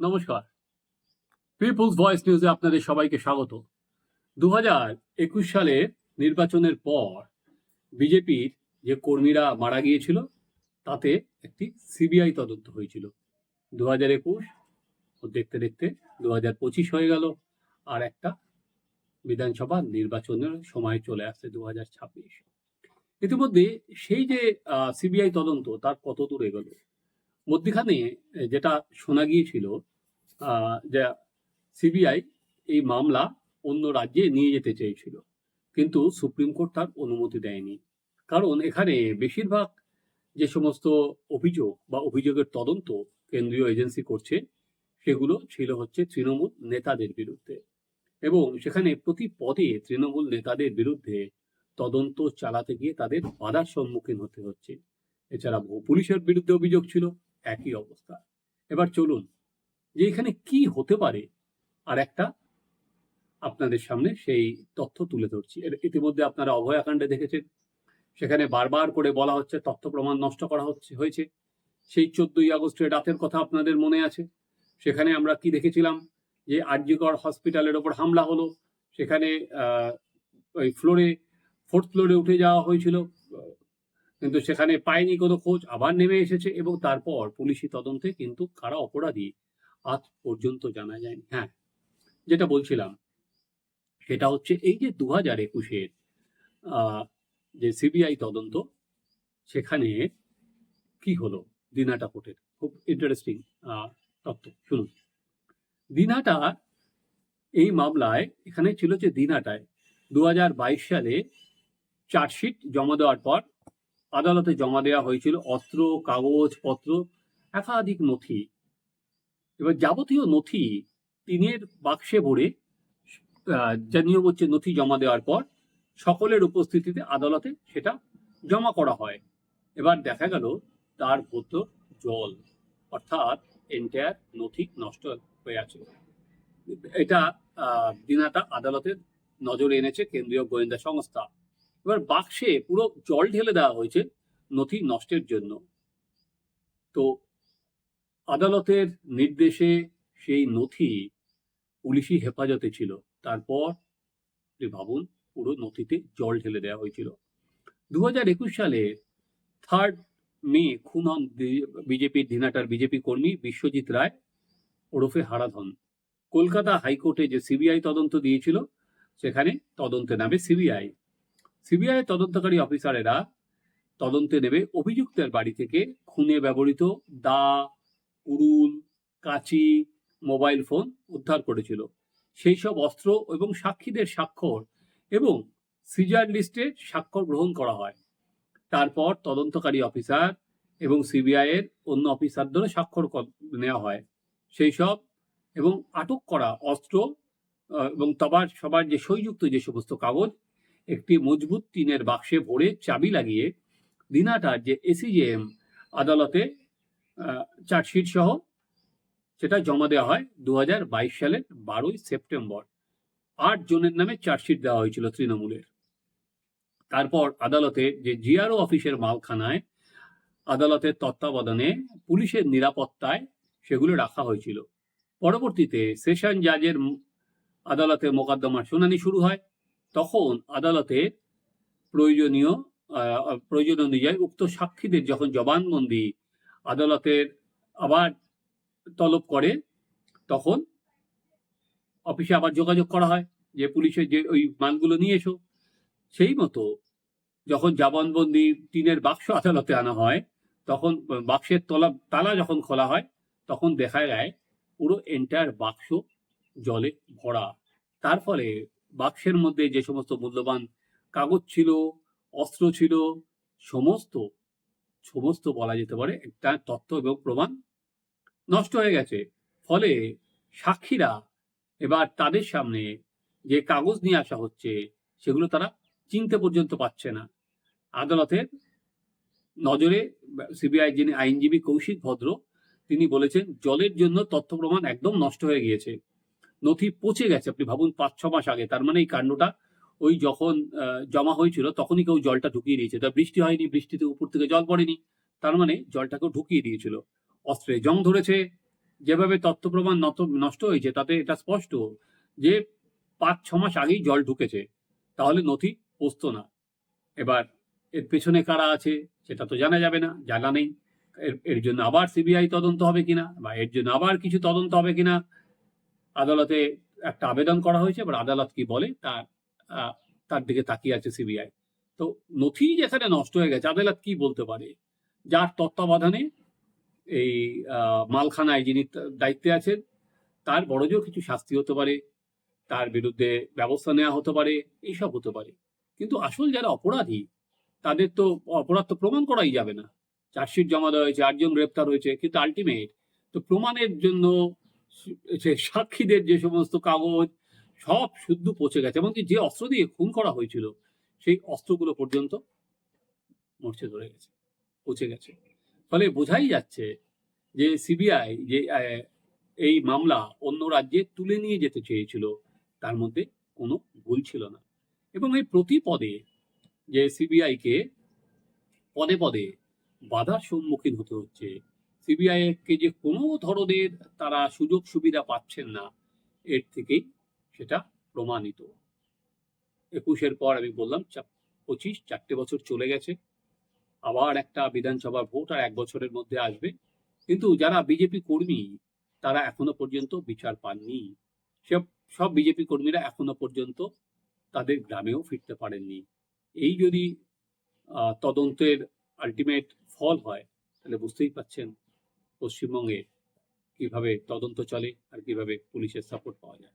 নমস্কার। People's voice নিউজে আপনাদের সবাইকে স্বাগত। দু একুশ সালের নির্বাচনের পর বিজেপির যে কর্মীরা মারা গিয়েছিল, তাতে একটি সিবিআই তদন্ত হয়েছিল। দু হাজার একুশ দেখতে দেখতে দু হাজার পঁচিশ হয়ে গেল, আর একটা বিধানসভা নির্বাচনের সময় চলে আসছে দু হাজার ছাব্বিশ। ইতিমধ্যে সেই যে সিবিআই তদন্ত, তার কত দূর এগোলো? মধ্যখানে যেটা শোনা গিয়েছিল যে সিবিআই এই মামলা অন্য রাজ্যে নিয়ে যেতে চেয়েছিল। কিন্তু সুপ্রিম কোর্ট তার অনুমতি দেয়নি। কারণ এখানে বেশিরভাগ যে সমস্ত অভিযোগ বা অভিযোগের তদন্ত কেন্দ্রীয় এজেন্সি করছে, সেগুলো ছিল হচ্ছে তৃণমূল নেতাদের বিরুদ্ধে। এবং সেখানে প্রতি পদে তৃণমূল নেতাদের বিরুদ্ধে তদন্ত চালাতে গিয়ে তাদের বাধার সম্মুখীন হতে হচ্ছে। এছাড়া পুলিশের বিরুদ্ধে অভিযোগ ছিল। একই অবস্থা। এবার চলুন, যে এখানে কি হতে পারে, আর একটা আপনাদের সামনে সেই তথ্য তুলে ধরছি। ইতিমধ্যে আপনারা অভয়াকাণ্ডে দেখেছেন। সেখানে বারবার করে বলা হচ্ছে, তথ্য প্রমাণ নষ্ট করা হচ্ছে, হয়েছে। সেই চোদ্দই আগস্টের রাতের কথা আপনাদের মনে আছে? সেখানে আমরা কি দেখেছিলাম? যে আরজিকর হসপিটালের ওপর হামলা হলো। সেখানে ওই ফ্লোরে, ফোর্থ ফ্লোরে উঠে যাওয়া হয়েছিল। কিন্তু সেখানে পায়নি কোনো খোঁজ, আবার নেমে এসেছে এবং তারপর পুলিশি তদন্তে কিন্তু কারা অপরাধী আজ পর্যন্ত জানা যায়নি। হ্যাঁ যেটা বলছিলাম, সেটা হচ্ছে এই যে দু হাজার একুশের যে সিবিআই তদন্ত, সেখানে কি হলো দিনাটা কোর্টের খুব ইন্টারেস্টিং তথ্য শুনুন, দিনাটা এই মামলায় এখানে ছিল যে দিনাটায় দু হাজার বাইশ সালে চার্জশিট জমা দেওয়ার পর আদালতে জমা দেওয়া হয়েছিল অস্ত্র কাগজপত্র একাধিক নথি। এবার যাবতীয় নথি টিনের বাক্সে ভরে যা নিয়ম হচ্ছে নথি জমা দেওয়ার পর সকলের উপস্থিতিতে আদালতে সেটা জমা করা হয়। এবার দেখা গেল তার ভেতর জল, অর্থাৎ এন্টায়ার নথি নষ্ট হয়ে আছে। এটা দিনাটা আদালতের নজরে এনেছে কেন্দ্রীয় গোয়েন্দা সংস্থা। এবার বাক্সে পুরো জল ঢেলে দেওয়া হয়েছে নথি নষ্টের জন্য। তো আদালতের নির্দেশে সেই নথি পুলিশি হেফাজতে ছিল। তারপর ভাবুন, পুরো নথিতে জল ঢেলে দেওয়া হয়েছিল। দু হাজার একুশ সালে থার্ড মে খুন হন বিজেপির দিনাটার বিজেপি কর্মী বিশ্বজিৎ রায় ওরফে হারাধন। কলকাতা হাইকোর্টে যে সিবিআই তদন্ত দিয়েছিল, সেখানে তদন্তে নামে সিবিআই সিবিআই তদন্তকারী অফিসারেরা তদন্তে নেবে অভিযুক্তের বাড়ি থেকে খুনে ব্যবহৃত দা কুড়ুল কাঁচি, মোবাইল ফোন উদ্ধার করেছিল। সেই সব অস্ত্র এবং সাক্ষীদের স্বাক্ষর এবং সিজার লিস্টে স্বাক্ষর গ্রহণ করা হয়। তারপর তদন্তকারী অফিসার এবং সিবিআই এর অন্য অফিসারদেরও স্বাক্ষর নেওয়া হয়। সেই সব এবং আটক করা অস্ত্র এবং তবার সবার যে সইযুক্ত যে সমস্ত কাগজ একটি মজবুত টিনের বাক্সে ভরে চাবি লাগিয়ে দিনাটার যে এসিজেএম আদালতে চার্জশিট সহ সেটা জমা দেওয়া হয় দু হাজার বাইশ সালের বারোই সেপ্টেম্বর। আট জনের নামে চার্জশিট দেওয়া হয়েছিল তৃণমূলের। তারপর আদালতে যে জিআরও অফিসের মালখানায় আদালতের তত্ত্বাবধানে পুলিশের নিরাপত্তায় সেগুলো রাখা হয়েছিল। পরবর্তীতে সেশন জাজের আদালতে মোকদ্দমার শুনানি শুরু হয়। তখন আদালতে প্রয়োজনীয় প্রয়োজন অনুযায়ী উক্ত সাক্ষীদের যখন জবানবন্দি আদালতের আবার তলব করে, তখন অফিসে আবার যোগাযোগ করা হয় যে পুলিশের যে, ওই মানগুলো নিয়ে এসো। সেই মতো যখন জবানবন্দি টিনের বাক্স আদালতে আনা হয়, তখন বাক্সের তলা, তালা যখন খোলা হয়, তখন দেখা যায় পুরো এন্টায়ার বাক্স জলে ভরা। তার ফলে বাক্সের মধ্যে যে সমস্ত মূল্যবান কাগজ ছিল, অস্ত্র ছিল, সমস্ত সমস্ত বলা যেতে পারে একটা তথ্য এবং প্রমাণ নষ্ট হয়ে গেছে। ফলে সাক্ষীরা এবার তাদের সামনে যে কাগজ নিয়ে আসা হচ্ছে, সেগুলো তারা চিনতে পর্যন্ত পাচ্ছে না। আদালতের নজরে সিবিআই যিনি আইনজীবী কৌশিক ভদ্র, তিনি বলেছেন, জলের জন্য তথ্য প্রমাণ একদম নষ্ট হয়ে গিয়েছে। নথি পচে গেছে। আপনি ভাবুন পাঁচ, ছ মাস আগে। তার মানে এই কাণ্ডটা ওই যখন জমা হয়েছিল তখনই কেউ জলটা ঢুকিয়ে দিয়েছে। তা বৃষ্টি হয়নি, বৃষ্টিতে উপর থেকে জল পড়েনি। তার মানে জলটাকেও ঢুকিয়ে দিয়েছিল। অস্ত্রে জং ধরেছে। যেভাবে তথ্য প্রমাণ নষ্ট হয়েছে, তাতে এটা স্পষ্ট যে পাঁচ, ছ মাস আগেই জল ঢুকেছে। তাহলে নথি পচতো না। এবার এর পেছনে কারা আছে সেটা তো জানা যাবে না, জানা নেই। এর জন্য আবার সিবিআই তদন্ত হবে কিনা বা এর জন্য আবার কিছু তদন্ত হবে কিনা আদালতে একটা আবেদন করা হয়েছে, এবার আদালত কি বলে তার তার দিকে তাকিয়ে আছে সিবিআই। তো নথি যেখানে নষ্ট হয়ে গেছে, আদালত কি বলতে পারে? যার তত্ত্বাবধানে এই মালখানায় যিনি দায়িত্বে আছেন, তার বড়জোর কিছু শাস্তি হতে পারে, তার বিরুদ্ধে ব্যবস্থা নেওয়া হতে পারে, এইসব হতে পারে। কিন্তু আসল যারা অপরাধী, তাদের তো অপরাধ তো প্রমাণ করাই যাবে না। চার্জশিট জমা দেওয়া হয়েছে, আটজন গ্রেপ্তার হয়েছে, কিন্তু আলটিমেট তো প্রমাণের জন্য সে সাক্ষীদের যে সমস্ত কাগজ সব শুদ্ধ পচে গেছে। এমনকি যে অস্ত্র দিয়ে খুন করা হয়েছিল, সেই অস্ত্রগুলো পর্যন্ত মরছে ধরে গেছে, পচে গেছে। ফলে বোঝাই যাচ্ছে যে সিবিআই যে এই মামলা অন্য রাজ্যে তুলে নিয়ে যেতে চেয়েছিল, তার মধ্যে কোনো ভুল ছিল না। এবং এই প্রতি পদে যে সিবিআইকে পদে পদে বাধার সম্মুখীন হতে হচ্ছে সিবিআই কে যে কোনো ধরনের তারা সুযোগ সুবিধা পাচ্ছেন না, এর থেকেই সেটা প্রমাণিত। একুশের পর আমি বললাম পঁচিশ, চারটে বছর চলে গেছে, আবার একটা বিধানসভা ভোট আর এক বছরের মধ্যে আসবে। কিন্তু যারা বিজেপি কর্মী, তারা এখনও পর্যন্ত বিচার পাননি। সব সব বিজেপি কর্মীরা এখনও পর্যন্ত তাদের গ্রামেও ফিরতে পারেননি। এই যদি তদন্তের আলটিমেট ফল হয়, তাহলে বুঝতেই পাচ্ছেন পশ্চিমবঙ্গে কীভাবে তদন্ত চলে আর কীভাবে পুলিশের সাপোর্ট পাওয়া যায়।